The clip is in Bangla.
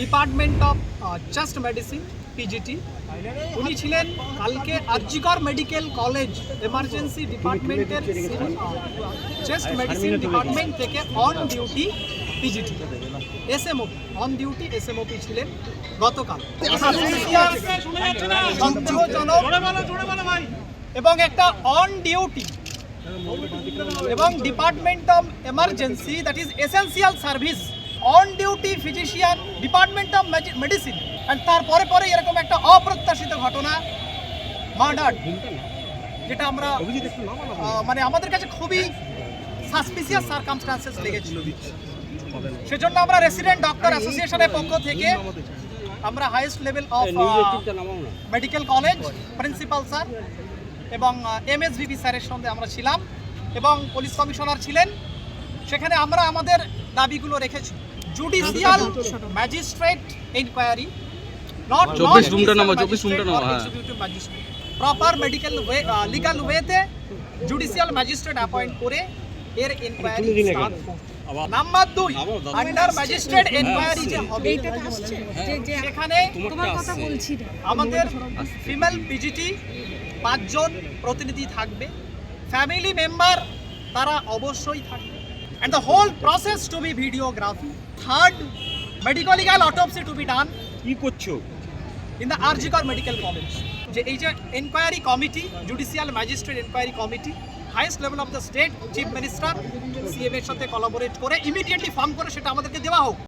Department of chest medicine PGT উনি ছিলেন কালকে আরজিকর মেডিকেল কলেজ এমার্জেন্সি ডিপার্টমেন্টের চেস্ট মেডিসিন ডিপার্টমেন্ট থেকে on duty PGT SMOP on duty SMOP ছিলেন গতকাল। এবং একটা অন ডিউটি এবং department of emergency that is essential service on duty physician department of medicine and তারপরে পরে এরকম একটা অপ্রত্যাশিত ঘটনা মার্ডার যেটা আমরা মানে আমাদের কাছে খুবই সাসপিসিয়াস সার্কামস্টান্সেস লেগেছিল সেজন্য আমরা রেসিডেন্ট ডক্টর অ্যাসোসিয়েশনের পক্ষ থেকে আমরা highest level of medical college principal sir এবং এম এমএসভিপি স্যারের সঙ্গে আমরা ছিলাম এবং পুলিশ কমিশনার ছিলেন। সেখানে আমরা আমাদের দাবিগুলো রেখেছি। জুডিশিয়াল ম্যাজিস্ট্রেট ইনকোয়ারি নট 24 রুমটা নামাও, 24 রুমটা নামাও, হ্যাঁ। প্রপার মেডিকেল ওয়ে লিগাল ওয়েতে জুডিশিয়াল ম্যাজিস্ট্রেট অ্যাপয়েন্ট করে এর ইনকোয়ারি স্টার্ট নাম্বার দুই আন্ডার ম্যাজিস্ট্রেট ইনকোয়ারি যে হবে এইটাতে আসছে যে যে সেখানে কথা বলছি আমাদের ফিমেল পিজিটি পাঁচজন প্রতিনিধি থাকবে। ফ্যামিলি মেম্বার তারা অবশ্যই থাকবে। And the whole process to be videography Third, medical legal autopsy to be done. কি করছ? In the R G Kar medical college যে এই যে enquiry committee judicial magistrate enquiry committee highest level of the state chief minister CM এর সাথে কলাবোরেট করে ইমিডিয়েটলি ফর্ম করে সেটা আমাদেরকে দেওয়া হোক।